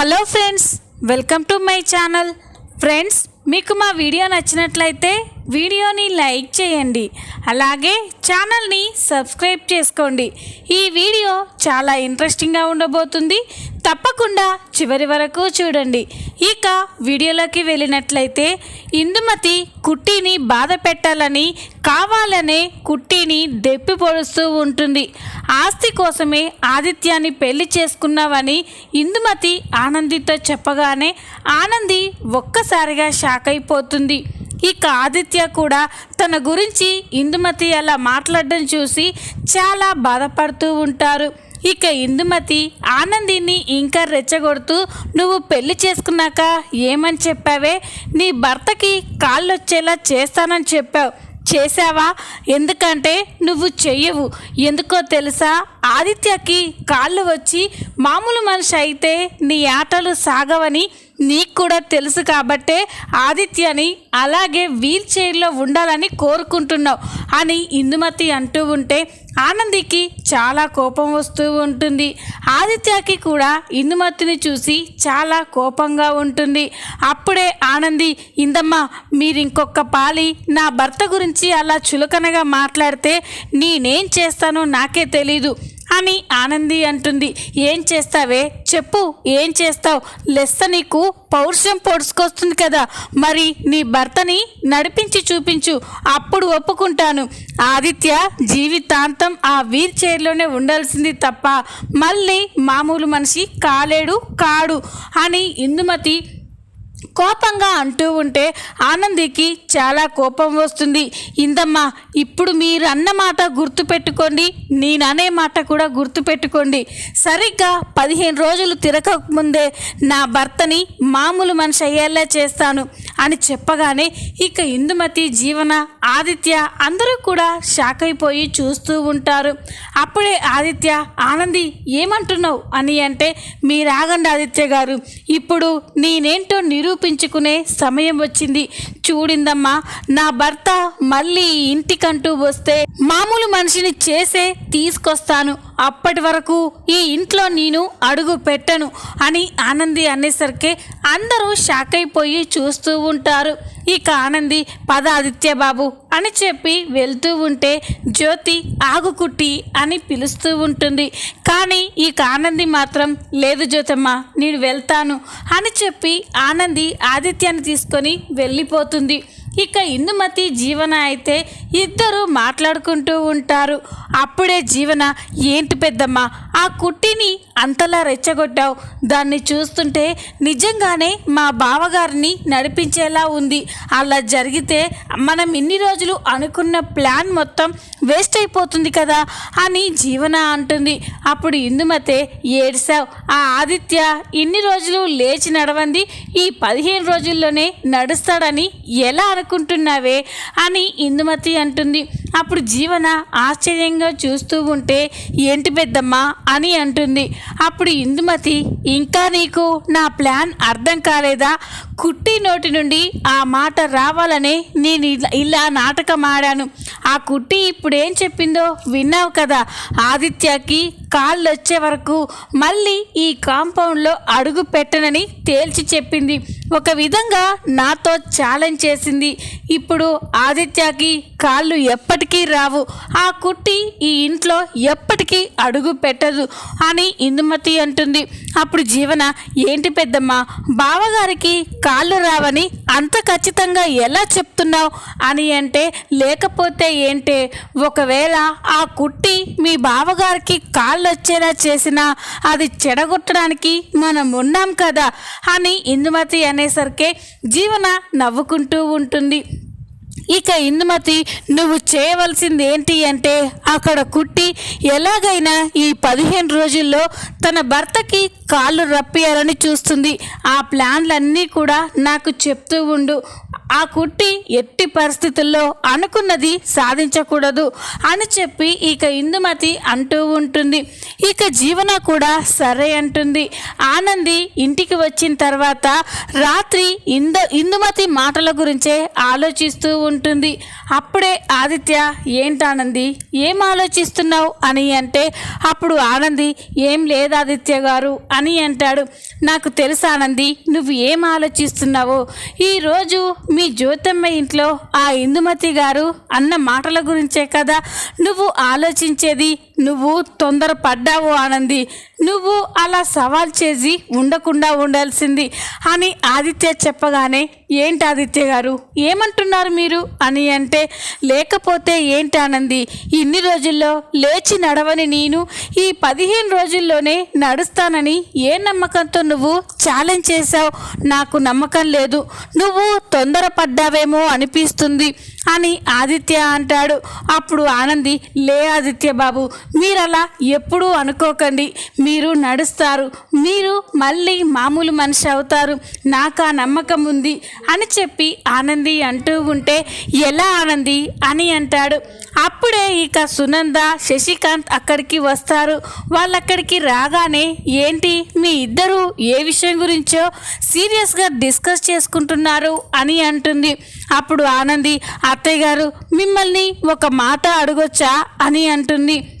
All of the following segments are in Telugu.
Hello friends welcome to my channel. Friends మీకు మా వీడియో నచ్చినట్లయితే వీడియోని లైక్ చేయండి. అలాగే ఛానల్ని సబ్స్క్రైబ్ చేసుకోండి. ఈ వీడియో చాలా ఇంట్రెస్టింగ్గా ఉండబోతుంది. తప్పకుండా చివరి వరకు చూడండి. ఇక వీడియోలోకి వెళ్ళినట్లయితే ఇందుమతి కుట్టిని బాధ పెట్టాలని కావాలనే కుట్టిని దెప్పి పొడుస్తూ ఉంటుంది. ఆస్తి కోసమే ఆదిత్యాన్ని పెళ్ళి చేసుకున్నావని ఇందుమతి ఆనందితో చెప్పగానే ఆనంది ఒక్కసారిగా షాక్ అయిపోతుంది. ఇక ఆదిత్య కూడా తన గురించి ఇందుమతి అలా మాట్లాడడం చూసి చాలా బాధపడుతూ ఉంటారు. ఇక ఇందుమతి ఆనందిని ఇంకా రెచ్చగొడుతూ నువ్వు పెళ్ళి చేసుకున్నాక ఏమని చెప్పావే? నీ భర్తకి కాళ్ళు వచ్చేలా చేస్తానని చెప్పావు. చేసావా ఎందుకంటే నువ్వు చెయ్యవు. ఎందుకో తెలుసా? ఆదిత్యకి కాళ్ళు వచ్చి మామూలు మనిషి అయితే నీ ఆటలు సాగవని నీకు కూడా తెలుసు కాబట్టే ఆదిత్యని అలాగే వీల్ చైర్లో ఉండాలని కోరుకుంటున్నావు అని ఇందుమతి అంటూ ఉంటే ఆనందికి చాలా కోపం వస్తూ ఉంటుంది. ఆదిత్యకి కూడా ఇందుమతిని చూసి చాలా కోపంగా ఉంటుంది. అప్పుడే ఆనంది ఇందమ్మ మీరు ఇంకొక పాలి నా భర్త గురించి అలా చులకనగా మాట్లాడితే నేనేం చేస్తానో నాకే తెలీదు. అని ఆనంది అంటుంది. ఏం చేస్తావే? చెప్పు. ఏం చేస్తావు? లెస్స నీకు పౌరుషం పొడుచుకొస్తుంది కదా. మరి నీ భర్తని నడిపించి చూపించు. అప్పుడు ఒప్పుకుంటాను. ఆదిత్య జీవితాంతం ఆ వీల్ చైర్లోనే ఉండాల్సింది తప్ప మళ్ళీ మామూలు మనిషి కాలేడు కాడు అని ఇందుమతి కోపంగా అంటూ ఉంటే ఆనందికి చాలా కోపం వస్తుంది. ఇందమ్మా ఇప్పుడు మీరు అన్న మాట గుర్తుపెట్టుకోండి నేను అనే మాట కూడా గుర్తుపెట్టుకోండి. సరిగ్గా పదిహేను రోజులు తిరగకముందే నా భర్తని మామూలు మనిషి అయ్యేలా చేస్తాను అని చెప్పగానే ఇక ఇందుమతి జీవన ఆదిత్య అందరూ కూడా షాక్ అయిపోయి చూస్తూ ఉంటారు. అప్పుడే ఆదిత్య ఆనంది ఏమంటున్నావు? అని అంటే మీరు ఆగండి ఆదిత్య గారు ఇప్పుడు నేనేంటో నిరూపించుకునే సమయం వచ్చింది. చూడిందమ్మా నా భర్త మళ్ళీ ఇంటికంటూ వస్తే మామూలు మనిషిని చేసే తీసుకొస్తాను. అప్పటి వరకు ఈ ఇంట్లో నేను అడుగు పెట్టను అని ఆనంది అనేసరికి అందరూ షాక్ అయిపోయి చూస్తూ ఉంటారు. ఇక ఆనంది పద ఆదిత్య బాబు అని చెప్పి వెళ్తూ ఉంటే జ్యోతి ఆగుకుట్టి అని పిలుస్తూ ఉంటుంది. కానీ ఈ ఆనంది మాత్రం లేదు జ్యోతమ్మ నేను వెళ్తాను అని చెప్పి ఆనంది ఆదిత్యాన్ని తీసుకొని వెళ్ళిపోతుంది. ఇక ఇందుమతి జీవన అయితే ఇద్దరు మాట్లాడుకుంటూ ఉంటారు. అప్పుడే జీవన ఏంటి పెద్దమ్మ ఆ కుట్టిని అంతలా రెచ్చగొట్టావు. దాన్ని చూస్తుంటే నిజంగానే మా బావగారిని నడిపించేలా ఉంది. అలా జరిగితే మనం ఇన్ని రోజులు అనుకున్న ప్లాన్ మొత్తం వేస్ట్ అయిపోతుంది కదా అని జీవన అంటుంది. అప్పుడు ఇందుమతే ఏడ్సావు. ఆ ఆదిత్య ఇన్ని రోజులు లేచి నడవంది. ఈ పదిహేను రోజుల్లోనే నడుస్తాడని ఎలా అనుకుంటున్నావే అని ఇందుమతి అంటుంది. అప్పుడు జీవన ఆశ్చర్యంగా చూస్తూ ఉంటే ఏంటి పెద్దమ్మా? అని అంటుంది. అప్పుడు ఇందుమతి ఇంకా నీకు నా ప్లాన్ అర్థం కాలేదా? కుట్టి నోటి నుండి ఆ మాట రావాలని నేను ఇలా ఇలా నాటకం ఆడాను ఆ కుట్టి ఇప్పుడు ఏం చెప్పిందో విన్నావు కదా? ఆదిత్యకి కాళ్ళు వచ్చే వరకు మళ్ళీ ఈ కాంపౌండ్లో అడుగు పెట్టనని తేల్చి చెప్పింది. ఒక విధంగా నాతో ఛాలెంజ్ చేసింది. ఇప్పుడు ఆదిత్యకి కాళ్ళు ఎప్పటికీ రావు. ఆ కుట్టి ఈ ఇంట్లో ఎప్పటికీ అడుగు పెట్టదు అని ఇందుమతి అంటుంది. అప్పుడు జీవన ఏంటి పెద్దమ్మ బావగారికి కాళ్ళు రావని అంత ఖచ్చితంగా ఎలా చెప్తున్నావు? అని అంటే లేకపోతే ఏంటే ఒకవేళ ఆ కుట్టి మీ బావగారికి కాళ్ళు వచ్చేలా చేసినా అది చెడగొట్టడానికి మనం ఉన్నాం కదా అని ఇందుమతి అనేసరికి జీవన నవ్వుకుంటూ ఉంటుంది. ఇక ఇందుమతి నువ్వు చేయవలసింది ఏంటి అంటే అక్కడ కుట్టి ఎలాగైనా ఈ పదిహేను రోజుల్లో తన భర్తకి కాళ్ళు రప్పియాలని చూస్తుంది. ఆ ప్లాన్లన్నీ కూడా నాకు చెప్తూ ఉండు. ఆ కుట్టి ఎట్టి పరిస్థితుల్లో అనుకున్నది సాధించకూడదు అని చెప్పి ఇక ఇందుమతి అంటూ ఉంటుంది. ఇక జీవన కూడా సరే అంటుంది. ఆనంది ఇంటికి వచ్చిన తర్వాత రాత్రి ఇంద ఇందుమతి మాటల గురించే ఆలోచిస్తూ ఉంటుంది. అప్పుడే ఆదిత్య ఏంటానంది ఏం ఆలోచిస్తున్నావు? అని అంటే అప్పుడు ఆనంది ఏం లేదు ఆదిత్య గారు అని అంటాడు. నాకు తెలుసు ఆనంది నువ్వు ఏం ఆలోచిస్తున్నావో? ఈరోజు మీ జ్యోతమ్మ ఇంట్లో ఆ ఇందుమతి గారు అన్న మాటల గురించే కదా? నువ్వు ఆలోచించేది నువ్వు తొందరపడ్డావు ఆనంది. నువ్వు అలా సవాల్ చేసి ఉండకుండా ఉండాల్సింది అని ఆదిత్య చెప్పగానే ఏంటి ఆదిత్య గారు? ఏమంటున్నారు మీరు? అని అంటే లేకపోతే ఏంటి ఆనంది? ఇన్ని రోజుల్లో లేచి నడవని నేను ఈ పదిహేను రోజుల్లోనే నడుస్తానని ఏ నమ్మకంతో నువ్వు ఛాలెంజ్ చేశావు? నాకు నమ్మకం లేదు. నువ్వు తొందరపడ్డావేమో అనిపిస్తుంది అని ఆదిత్య అంటాడు. అప్పుడు ఆనంది లే ఆదిత్య బాబు మీరు అలా ఎప్పుడూ అనుకోకండి. మీరు నడుస్తారు. మీరు మళ్ళీ మామూలు మనిషి అవుతారు. నాకు ఆ నమ్మకం ఉంది. అని చెప్పి ఆనంది అంటూ ఉంటే ఎలా ఆనంది? అని అంటాడు. అప్పుడే ఇక సునంద శశికాంత్ అక్కడికి వస్తారు. వాళ్ళక్కడికి రాగానే ఏంటి మీ ఇద్దరు ఏ విషయం గురించో సీరియస్గా డిస్కస్ చేసుకుంటున్నారు? అని అంటుంది. అప్పుడు ఆనంది అత్తయ్య గారు మిమ్మల్ని ఒక మాట అడగొచ్చా? అని అంటుంది.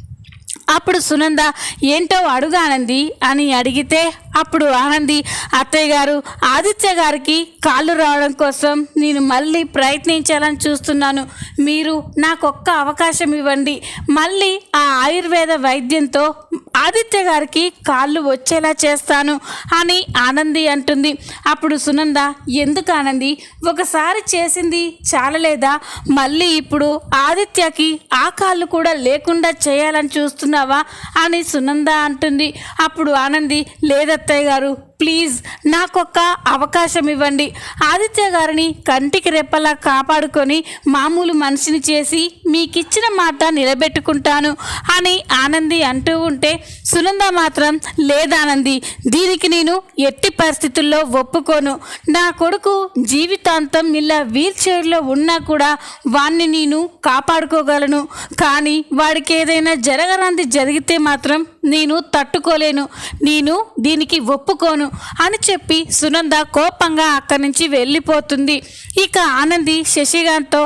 అప్పుడు సునంద ఏంటో అడుగు ఆనంది అని అడిగితే అప్పుడు ఆనంది అత్తయ్య గారు ఆదిత్య గారికి కాళ్ళు రావడం కోసం నేను మళ్ళీ ప్రయత్నించాలని చూస్తున్నాను. మీరు నాకు ఒక్క అవకాశం ఇవ్వండి. మళ్ళీ ఆ ఆయుర్వేద వైద్యంతో ఆదిత్య గారికి కాళ్ళు వచ్చేలా చేస్తాను అని ఆనంది అంటుంది. అప్పుడు సునంద ఎందుకు ఆనంది? ఒకసారి చేసింది చాలలేదా? మళ్ళీ ఇప్పుడు ఆదిత్యకి ఆ కాళ్ళు కూడా లేకుండా చేయాలని చూస్తున్నావా అని సునంద అంటుంది. అప్పుడు ఆనంది లేదత్తయ్య గారు ప్లీజ్ నాకొక్క అవకాశం ఇవ్వండి. ఆదిత్య గారిని కంటికి రెప్పలా కాపాడుకొని మామూలు మనిషిని చేసి మీకిచ్చిన మాట నిలబెట్టుకుంటాను అని ఆనంది అంటూ ఉంటే సునంద మాత్రం లేదానంది దీనికి నేను ఎట్టి పరిస్థితుల్లో ఒప్పుకోను. నా కొడుకు జీవితాంతం ఇలా వీల్ చైర్లో ఉన్నా కూడా వాణ్ణి నేను కాపాడుకోగలను. కానీ వాడికి ఏదైనా జరగనంది జరిగితే మాత్రం నేను తట్టుకోలేను. నేను దీనికి ఒప్పుకోను అని చెప్పి సునంద కోపంగా అక్కడి నుంచి వెళ్ళిపోతుంది. ఇక ఆనంది శశికాంత్తో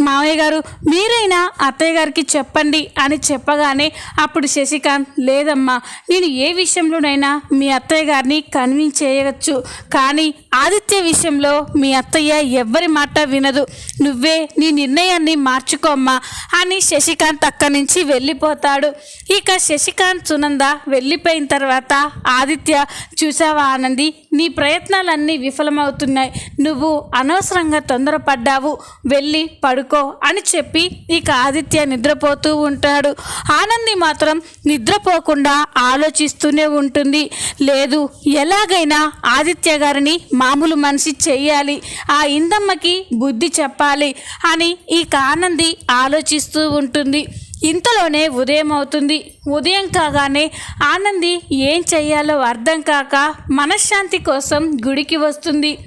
మామయ్య గారు మీరైనా అత్తయ్య గారికి చెప్పండి అని చెప్పగానే అప్పుడు శశికాంత్ లేదమ్మా నేను ఏ విషయంలోనైనా మీ అత్తయ్య గారిని కన్విన్స్ చేయవచ్చు. కానీ ఆదిత్య విషయంలో మీ అత్తయ్య ఎవ్వరి మాట వినదు. నువ్వే నీ నిర్ణయాన్ని మార్చుకోమ్మా అని శశికాంత్ అక్కడి నుంచి వెళ్ళిపోతాడు. ఇక శశికాంత్ సునంద వెళ్ళిపోయిన తర్వాత ఆదిత్య చూసావా ఆనంది నీ ప్రయత్నాలన్నీ విఫలమవుతున్నాయి. నువ్వు అనవసరంగా తొందరపడ్డావు. వెళ్ళి పడుకో అని చెప్పి ఇక ఆదిత్య నిద్రపోతూ ఉంటాడు. ఆనంది మాత్రం నిద్రపోకుండా ఆలోచిస్తూనే ఉంటుంది. లేదు ఎలాగైనా ఆదిత్య గారిని మామూలు మనిషి చెయ్యాలి. ఆ ఇందమ్మకి బుద్ధి చెప్పాలి అని ఇక ఆనంది ఆలోచిస్తూ ఉంటుంది. ఇంతలోనే ఉదయం అవుతుంది. ఉదయం కాగానే ఆనంది ఏం చెయ్యాలో అర్థం కాక మనశ్శాంతి కోసం గుడికి వస్తుంది.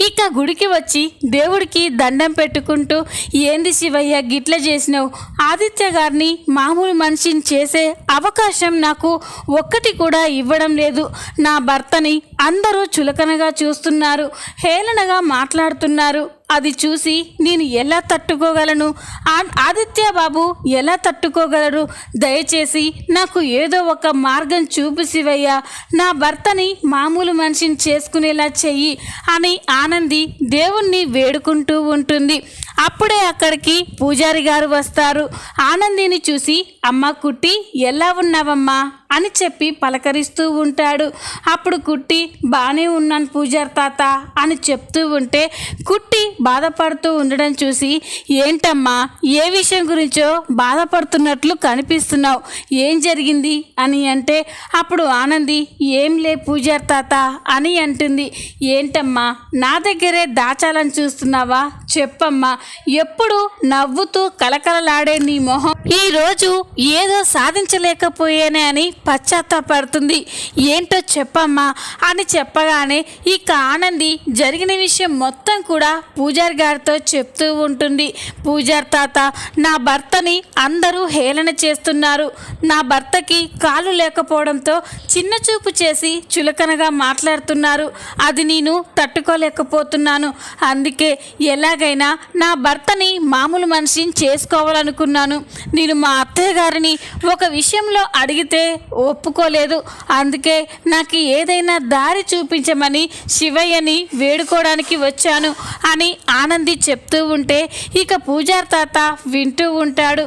ఇక గుడికి వచ్చి దేవుడికి దండం పెట్టుకుంటూ ఏంది శివయ్య గిట్ల చేసినావు? ఆదిత్య గారిని మామూలు మనిషిని చేసే అవకాశం నాకు ఒక్కటి కూడా ఇవ్వడం లేదు. నా భర్తని అందరూ చులకనగా చూస్తున్నారు హేళనగా మాట్లాడుతున్నారు. అది చూసి నేను ఎలా తట్టుకోగలను? ఆదిత్య బాబు ఎలా తట్టుకోగలరు దయచేసి నాకు ఏదో ఒక మార్గం చూపిసివయ్యా నా భర్తని మామూలు మనిషిని చేసుకునేలా చెయ్యి అని ఆనంది దేవుణ్ణి వేడుకుంటూ ఉంటుంది. అప్పుడే అక్కడికి పూజారి గారు వస్తారు. ఆనందిని చూసి అమ్మ కుట్టి ఎలా ఉన్నావమ్మా? అని చెప్పి పలకరిస్తూ ఉంటాడు. అప్పుడు కుట్టి బాగానే ఉన్నాను పూజారి తాత అని చెప్తూ ఉంటే కుట్టి బాధపడుతూ ఉండడం చూసి ఏంటమ్మా ఏ విషయం గురించో బాధపడుతున్నట్లు కనిపిస్తున్నావు. ఏం జరిగింది? అని అంటే అప్పుడు ఆనంది ఏం లే పూజారి తాత అని అంటుంది. ఏంటమ్మా నా దగ్గరే దాచాలని చూస్తున్నావా? చెప్పమ్మా ఎప్పుడు నవ్వుతూ కలకలలాడే నీ మొహం ఈరోజు ఏదో సాధించలేకపోయానే అని పశ్చాత్తాపడుతుంది. ఏంటో చెప్పమ్మా అని చెప్పగానే ఇక ఆనంది జరిగిన విషయం మొత్తం కూడా పూజారి గారితో చెప్తూ ఉంటుంది. పూజారి తాత నా భర్తని అందరూ హేళన చేస్తున్నారు. నా భర్తకి కాలు లేకపోవడంతో చిన్న చూపు చేసి చులకనగా మాట్లాడుతున్నారు. అది నేను తట్టుకోలేకపోతున్నాను. అందుకే ఎలాగైనా నా భర్తని మామూలు మనిషిని చేసుకోవాలనుకున్నాను. నేను మా అత్తయ్య గారిని ఒక విషయంలో అడిగితే ఒప్పుకోలేదు. అందుకే నాకు ఏదైనా దారి చూపించమని శివయ్యని వేడుకోవడానికి వచ్చాను అని ఆనంది చెప్తూ ఉంటే ఇక పూజారి తాత వింటూ ఉంటాడు.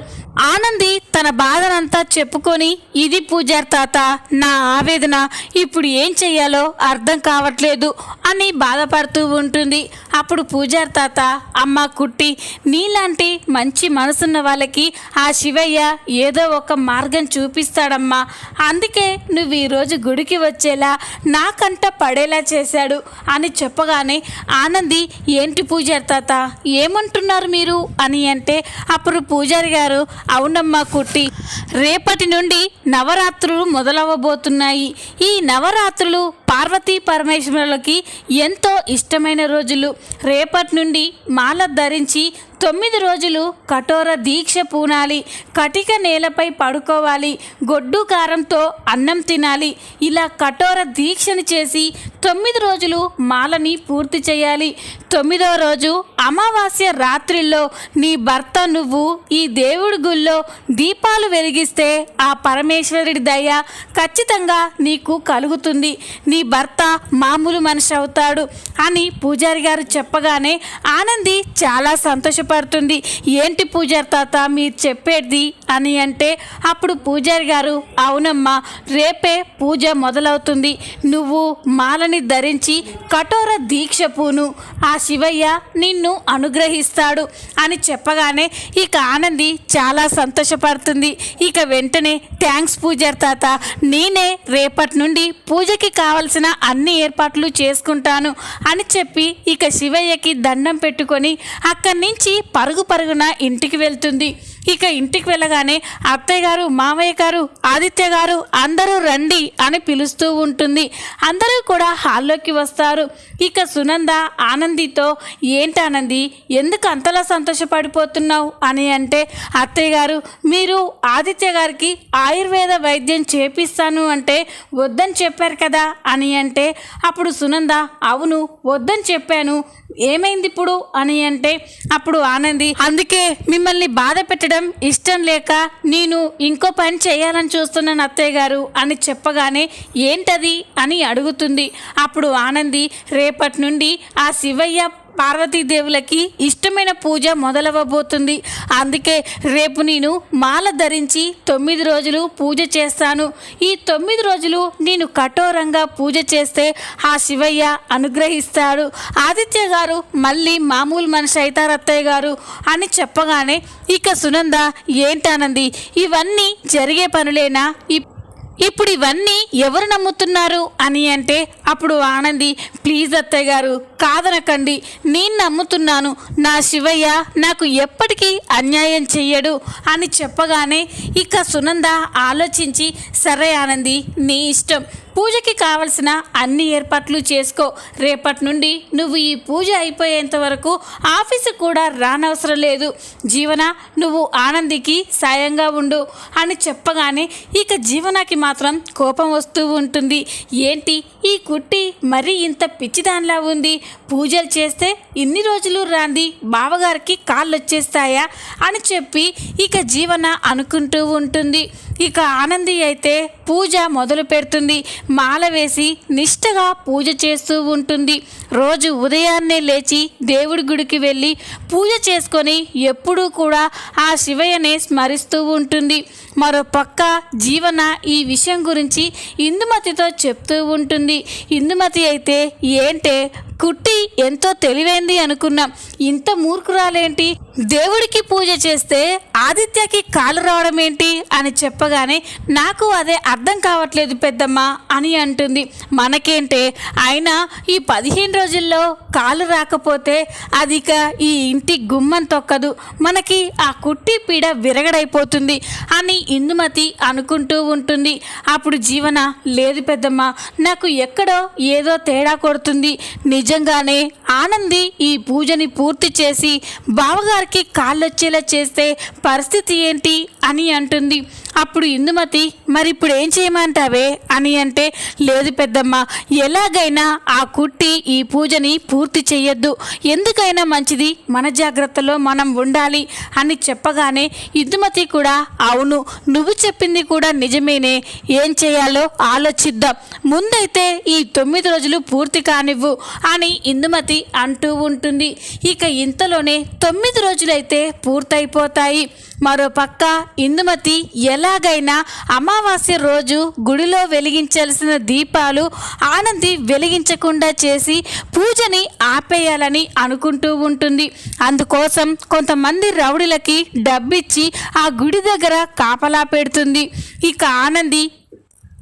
ఆనంది తన బాధనంతా చెప్పుకొని ఇది పూజారి తాత నా ఆవేదన. ఇప్పుడు ఏం చెయ్యాలో అర్థం కావట్లేదు అని బాధపడుతూ ఉంటుంది. అప్పుడు పూజారి తాత అమ్మ కుట్టి నీలాంటి మంచి మనసున్న వాళ్ళకి ఆ శివయ్య ఏదో ఒక మార్గం చూపిస్తాడమ్మా. అందుకే నువ్వు ఈరోజు గుడికి వచ్చేలా నాకంట పడేలా చేశాడు అని చెప్పగానే ఆనంది ఏంటి పూజారి తాత? ఏమంటున్నారు మీరు? అని అంటే అప్పుడు పూజారి గారు అవునమ్మా కుట్టి రేపటి నుండి నవరాత్రులు మొదలవ్వబోతున్నాయి. ఈ నవరాత్రులు పార్వతీ పరమేశ్వరులకి ఎంతో ఇష్టమైన రోజులు. రేపటి నుండి మాల ధరించి తొమ్మిది రోజులు కఠోర దీక్ష పూనాలి. కటిక నేలపై పడుకోవాలి. గొడ్డు కారంతో అన్నం తినాలి. ఇలా కఠోర దీక్షను చేసి తొమ్మిది రోజులు మాలని పూర్తి చేయాలి. తొమ్మిదో రోజు అమావాస్య రాత్రిలో నీ భర్త నువ్వు ఈ దేవుడి గుళ్ళో దీపాలు వెలిగిస్తే ఆ పరమేశ్వరుడి దయ ఖచ్చితంగా నీకు కలుగుతుంది. నీ భర్త మామూలు మనిషి అవుతాడు అని పూజారి గారు చెప్పగానే ఆనంది చాలా సంతోషపడుతుంది. ఏంటి పూజారి తాత మీరు చెప్పేది అని అంటే అప్పుడు పూజారి గారు అవునమ్మా రేపే పూజ మొదలవుతుంది. నువ్వు మాలని ధరించి కఠోర దీక్ష పూను. ఆ శివయ్య నిన్ను అనుగ్రహిస్తాడు అని చెప్పగానే ఇక ఆనంది చాలా సంతోషపడుతుంది. ఇక వెంటనే థ్యాంక్స్ పూజారి తాత నేనే రేపటి నుండి పూజకి కావాల్సిన అన్ని ఏర్పాట్లు చేసుకుంటాను అని చెప్పి ఇక శివయ్యకి దండం పెట్టుకొని అక్కడి నుంచి పరుగు పరుగున ఇంటికి వెళ్తుంది. ఇక ఇంటికి వెళ్ళగానే అత్తయ్య గారు మామయ్య గారు ఆదిత్య గారు అందరూ రండి అని పిలుస్తూ ఉంటుంది. అందరూ కూడా హాల్లోకి వస్తారు. ఇక సునంద ఆనందితో ఏంటి ఆనంది ఎందుకు అంతలా సంతోషపడిపోతున్నావు? అని అంటే అత్తయ్య గారు మీరు ఆదిత్య గారికి ఆయుర్వేద వైద్యం చేపిస్తాను అంటే వద్దని చెప్పారు కదా? అని అంటే అప్పుడు సునంద అవును వద్దని చెప్పాను. ఏమైంది ఇప్పుడు? అని అంటే అప్పుడు ఆనంది అందుకే మిమ్మల్ని బాధ పెట్టడం ఇష్టం లేక నేను ఇంకో పని చేయాలని చూస్తున్నాను అత్తయ్య గారు అని చెప్పగానే ఏంటది అని అడుగుతుంది. అప్పుడు ఆనంది రేపటి నుండి ఆ శివయ్య పార్వతీదేవులకి ఇష్టమైన పూజ మొదలవ్వబోతుంది. అందుకే రేపు నేను మాల ధరించి తొమ్మిది రోజులు పూజ చేస్తాను. ఈ తొమ్మిది రోజులు నేను కఠోరంగా పూజ చేస్తే ఆ శివయ్య అనుగ్రహిస్తాడు. ఆదిత్య గారు మళ్ళీ మామూలు మనిషి అవుతారు అత్తయ్య గారు అని చెప్పగానే ఇక సునంద ఏంటానంది? ఇవన్నీ జరిగే పనులేనా? ఇప్- ఇప్పుడు ఇవన్నీ ఎవరు నమ్ముతున్నారు? అని అంటే అప్పుడు ఆనంది ప్లీజ్ అత్తయ్య గారు కాదనకండి. నేను నమ్ముతున్నాను. నా శివయ్య నాకు ఎప్పటికీ అన్యాయం చెయ్యడు అని చెప్పగానే ఇక సునంద ఆలోచించి సరే ఆనంది నీ ఇష్టం. పూజకి కావలసిన అన్ని ఏర్పాట్లు చేసుకో. రేపటి నుండి నువ్వు ఈ పూజ అయిపోయేంత వరకు ఆఫీసు కూడా రానవసరం లేదు. జీవన నువ్వు ఆనందికి సాయంగా ఉండు అని చెప్పగానే ఇక జీవనకి మాత్రం కోపం వస్తూ ఉంటుంది. ఏంటి? ఈ పుట్టి మరీ ఇంత పిచ్చిదానిలా ఉంది. పూజలు చేస్తే ఇన్ని రోజులు రాంది. బావగారికి కాళ్ళు వచ్చేస్తాయా అని చెప్పి ఇక జీవన అనుకుంటూ ఉంటుంది. ఇక ఆనంది అయితే పూజ మొదలు పెడుతుంది. మాల వేసి నిష్టగా పూజ చేస్తూ ఉంటుంది. రోజు ఉదయాన్నే లేచి దేవుడి గుడికి వెళ్ళి పూజ చేసుకొని ఎప్పుడూ కూడా ఆ శివయ్యనే స్మరిస్తూ ఉంటుంది. మరో పక్క జీవన ఈ విషయం గురించి ఇందుమతితో చెప్తూ ఉంటుంది. ఇందుమతి అయితే ఏంటే కుట్టి ఎంతో తెలివైంది అనుకున్నాం. ఇంత మూర్ఖురాలేంటి? దేవుడికి పూజ చేస్తే ఆదిత్యకి కాలు రావడం ఏంటి అని చెప్పగానే నాకు అదే అర్థం కావట్లేదు పెద్దమ్మ అని అంటుంది. మనకేంటే అయినా ఈ పదిహేను రోజుల్లో కాలు రాకపోతే అది ఇక ఈ ఇంటి గుమ్మం తొక్కదు. మనకి ఆ కుట్టి పీడ విరగడైపోతుంది అని ఇందుమతి అనుకుంటూ ఉంటుంది. అప్పుడు జీవన లేదు పెద్దమ్మ నాకు ఎక్కడో ఏదో తేడా కొడుతుంది. నిజ నిజంగానే ఆనంది ఈ పూజని పూర్తి చేసి బావగారికి కాళ్ళొచ్చేలా చేస్తే పరిస్థితి ఏంటి అని అంటుంది. అప్పుడు ఇందుమతి మరి ఇప్పుడు ఏం చేయమంటావే? అని అంటే లేదు పెద్దమ్మ ఎలాగైనా ఆ కుట్టి ఈ పూజని పూర్తి చేయొద్దు ఎందుకైనా మంచిది మన జాగ్రత్తలో మనం ఉండాలి అని చెప్పగానే ఇందుమతి కూడా అవును నువ్వు చెప్పింది కూడా నిజమేనే. ఏం చేయాలో ఆలోచిద్దాం. ముందైతే ఈ తొమ్మిది రోజులు పూర్తి కానివ్వు అని ఇందుమతి అంటూ ఉంటుంది. ఇక ఇంతలోనే తొమ్మిది రోజులైతే పూర్తయిపోతాయి. మరో పక్క ఇందుమతి ఎలాగైనా అమావాస్య రోజు గుడిలో వెలిగించాల్సిన దీపాలు ఆనంది వెలిగించకుండా చేసి పూజని ఆపేయాలని అనుకుంటూ ఉంటుంది. అందుకోసం కొంతమంది రౌడీలకి డబ్బిచ్చి ఆ గుడి దగ్గర కాపలా పెడుతుంది. ఇక ఆనంది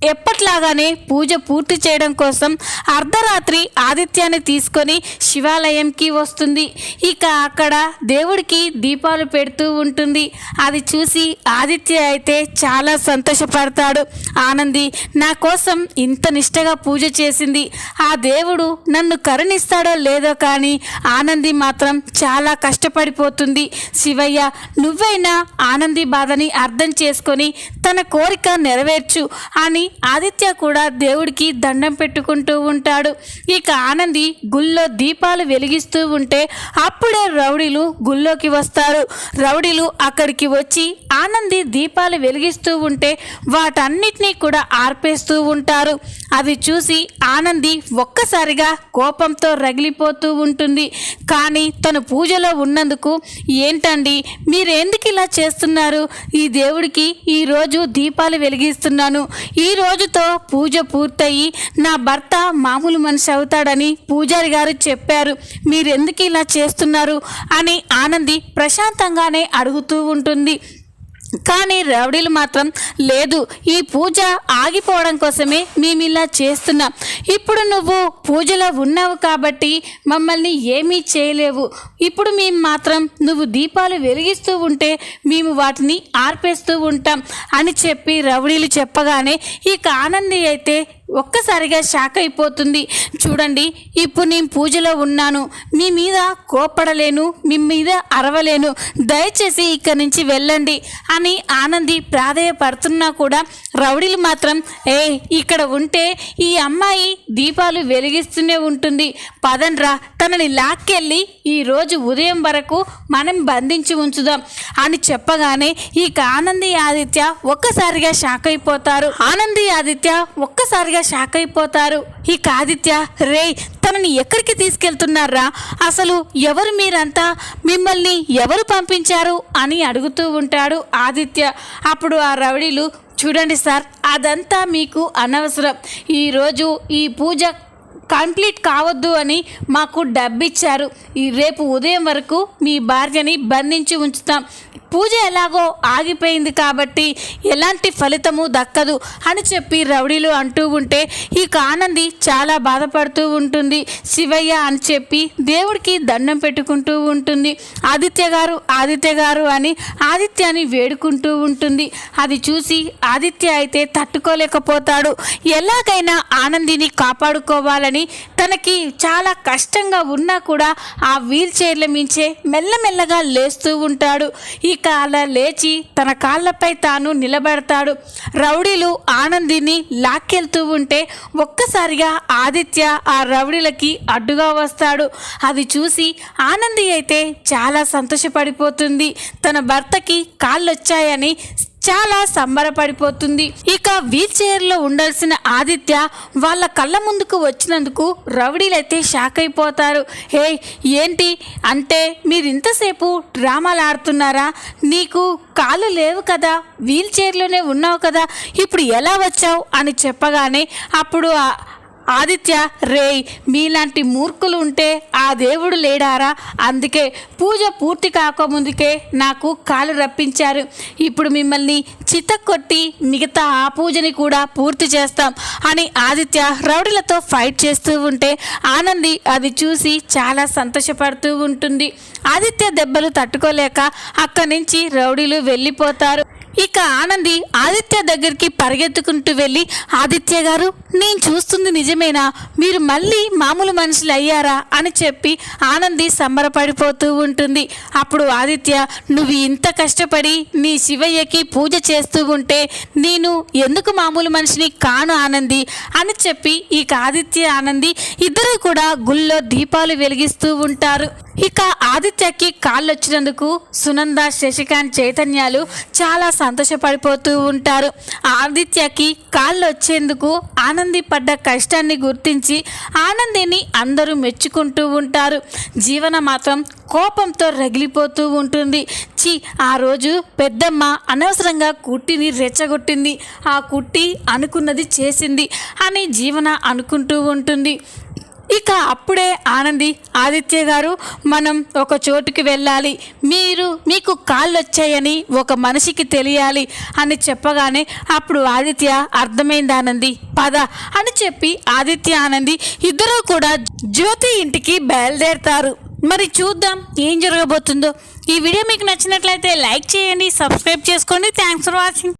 ఎప్పట్లాగానే పూజ పూర్తి చేయడం కోసం అర్ధరాత్రి ఆదిత్యాన్ని తీసుకొని శివాలయంకి వస్తుంది. ఇక అక్కడ దేవుడికి దీపాలు పెడుతూ ఉంటుంది. అది చూసి ఆదిత్య అయితే చాలా సంతోషపడతాడు. ఆనంది నా కోసం ఇంత నిష్టగా పూజ చేసింది. ఆ దేవుడు నన్ను కరుణిస్తాడో లేదో కానీ ఆనంది మాత్రం చాలా కష్టపడిపోతుంది. శివయ్య నువ్వైనా ఆనంది బాధని అర్థం చేసుకొని తన కోరిక నెరవేర్చు అని ఆదిత్య కూడా దేవుడికి దండం పెట్టుకుంటూ ఉంటాడు. ఇక ఆనంది గుళ్ళో దీపాలు వెలిగిస్తూ ఉంటే అప్పుడే రౌడీలు గుళ్ళోకి వస్తారు. రౌడీలు అక్కడికి వచ్చి ఆనంది దీపాలు వెలిగిస్తూ ఉంటే వాటన్నిటినీ కూడా ఆర్పేస్తూ ఉంటారు. అవి చూసి ఆనంది ఒక్కసారిగా కోపంతో రగిలిపోతూ ఉంటుంది. కానీ తను పూజలో ఉన్నందుకు ఏంటండి మీరెందుకు ఇలా చేస్తున్నారు? ఈ దేవుడికి ఈరోజు దీపాలు వెలిగిస్తున్నాను. ఈ రోజుతో పూజ పూర్తయి నా భర్త మామూలు మనిషి అవుతాడని పూజారి గారు చెప్పారు. మీరెందుకు ఇలా చేస్తున్నారు? అని ఆనంది ప్రశాంతంగానే అడుగుతూ ఉంటుంది. కానీ రౌడీలు మాత్రం లేదు. ఈ పూజ ఆగిపోవడం కోసమే మేము ఇలా చేస్తున్నాం. ఇప్పుడు నువ్వు పూజలో ఉన్నావు కాబట్టి మమ్మల్ని ఏమీ చేయలేవు. ఇప్పుడు మేము మాత్రం నువ్వు దీపాలు వెలిగిస్తూ ఉంటే మేము వాటిని ఆర్పేస్తూ ఉంటాం అని చెప్పి రౌడీలు చెప్పగానే ఇక ఆనంది అయితే ఒక్కసారిగా షాక్ అయిపోతుంది. చూడండి ఇప్పుడు నేను పూజలో ఉన్నాను. మీ మీద కోపడలేను మీ మీద అరవలేను. దయచేసి ఇక్కడి నుంచి వెళ్ళండి అని ఆనంది ప్రాధేయపడుతున్నా కూడా రౌడీలు మాత్రం ఏ ఇక్కడ ఉంటే ఈ అమ్మాయి దీపాలు వెలిగిస్తూనే ఉంటుంది. పదండ్రా తనని లాక్కెళ్ళి ఈ రోజు ఉదయం వరకు మనం బంధించి ఉంచుదాం అని చెప్పగానే ఇక ఆనంది ఆదిత్య ఒక్కసారిగా షాక్ అయిపోతారు. ఆనంది ఆదిత్య ఒక్కసారిగా షాక్ అయిపోతారు. ఇక ఆదిత్య రే తనని ఎక్కడికి తీసుకెళ్తున్నారా? అసలు ఎవరు మీరంతా? మిమ్మల్ని ఎవరు పంపించారు? అని అడుగుతూ ఉంటాడు ఆదిత్య. అప్పుడు ఆ రౌడీలు చూడండి సార్ అదంతా మీకు అనవసరం. ఈరోజు ఈ పూజ కంప్లీట్ కావద్దు అని మాకు డబ్బిచ్చారు. ఈ రేపు ఉదయం వరకు మీ భార్యని బంధించి ఉంచుతాం. పూజ ఎలాగో ఆగిపోయింది కాబట్టి ఎలాంటి ఫలితము దక్కదు అని చెప్పి రౌడీలు అంటూ ఉంటే ఇక ఆనంది చాలా బాధపడుతూ ఉంటుంది. శివయ్య అని చెప్పి దేవుడికి దండం పెట్టుకుంటూ ఉంటుంది. ఆదిత్య గారు ఆదిత్య గారు అని ఆదిత్యాన్ని వేడుకుంటూ ఉంటుంది. అది చూసి ఆదిత్య అయితే తట్టుకోలేకపోతాడు. ఎలాగైనా ఆనందిని కాపాడుకోవాలని తనకి చాలా కష్టంగా ఉన్నా కూడా ఆ వీల్ చైర్ల మించే మెల్లమెల్లగా లేస్తూ ఉంటాడు. ఈ అలా లేచి తన కాళ్ళపై తాను నిలబడతాడు. రౌడీలు ఆనందిని లాక్కెళ్తూ ఉంటే ఒక్కసారిగా ఆదిత్య ఆ రౌడీలకి అడ్డుగా వస్తాడు. అది చూసి ఆనంది అయితే చాలా సంతోషపడిపోతుంది. తన భర్తకి కాళ్ళు వచ్చాయని చాలా సంబరపడిపోతుంది. ఇక వీల్ చైర్లో ఉండాల్సిన ఆదిత్య వాళ్ళ కళ్ళ ముందుకు వచ్చినందుకు రౌడీలైతే షాక్ అయిపోతారు. హే ఏంటి? అంటే మీరు ఇంతసేపు డ్రామాలు ఆడుతున్నారా? నీకు కాళ్ళు లేవు కదా? వీల్ చైర్లోనే ఉన్నావు కదా? ఇప్పుడు ఎలా వచ్చావు? అని చెప్పగానే అప్పుడు ఆదిత్య రేయ్ మీలాంటి మూర్ఖులు ఉంటే ఆ దేవుడు లేడారా? అందుకే పూజ పూర్తి కాకముందుకే నాకు కాలు రప్పించారు. ఇప్పుడు మిమ్మల్ని చిత కొట్టి మిగతా ఆ పూజని కూడా పూర్తి చేస్తాం అని ఆదిత్య రౌడీలతో ఫైట్ చేస్తూ ఉంటే ఆనంది అది చూసి చాలా సంతోషపడుతూ ఉంటుంది. ఆదిత్య దెబ్బలు తట్టుకోలేక అక్కడి నుంచి రౌడీలు వెళ్ళిపోతారు. ఇక ఆనంది ఆదిత్య దగ్గరికి పరిగెత్తుకుంటూ వెళ్ళి ఆదిత్య గారు నేను చూస్తుంది నిజమేనా? మీరు మళ్ళీ మామూలు మనుషులు అయ్యారా? అని చెప్పి ఆనంది సంబరపడిపోతూ ఉంటుంది. అప్పుడు ఆదిత్య నువ్వు ఇంత కష్టపడి నీ శివయ్యకి పూజ చేస్తూ ఉంటే నేను ఎందుకు మామూలు మనిషిని కాను ఆనంది? అని చెప్పి ఇక ఆదిత్య ఆనంది ఇద్దరు కూడా గుళ్ళో దీపాలు వెలిగిస్తూ ఉంటారు. ఇక ఆదిత్యకి కాళ్ళు వచ్చినందుకు సునంద శశికాంత్ చైతన్యాలు చాలా సంతోషపడిపోతూ ఉంటారు. ఆదిత్యకి కాళ్ళు వచ్చేందుకు ఆనంది పడ్డ కష్టాన్ని గుర్తించి ఆనందిని అందరూ మెచ్చుకుంటూ ఉంటారు. జీవన మాత్రం కోపంతో రగిలిపోతూ ఉంటుంది. చి ఆ రోజు పెద్దమ్మ అనవసరంగా కుట్టిని రెచ్చగొట్టింది. ఆ కుట్టి అనుకున్నది చేసింది అని జీవన అనుకుంటూ ఉంటుంది. ఇక అప్పుడే ఆనంది ఆదిత్య గారు మనం ఒక చోటుకి వెళ్ళాలి. మీరు మీకు కాళ్ళు వచ్చాయని ఒక మనిషికి తెలియాలి అని చెప్పగానే అప్పుడు ఆదిత్య అర్థమైంది ఆనంది పద అని చెప్పి ఆదిత్య ఆనంది ఇద్దరూ కూడా జ్యోతి ఇంటికి బయలుదేరతారు. మరి చూద్దాం ఏం జరగబోతుందో. ఈ వీడియో మీకు నచ్చినట్లయితే లైక్ చేయండి సబ్స్క్రైబ్ చేసుకోండి. Thanks for watching.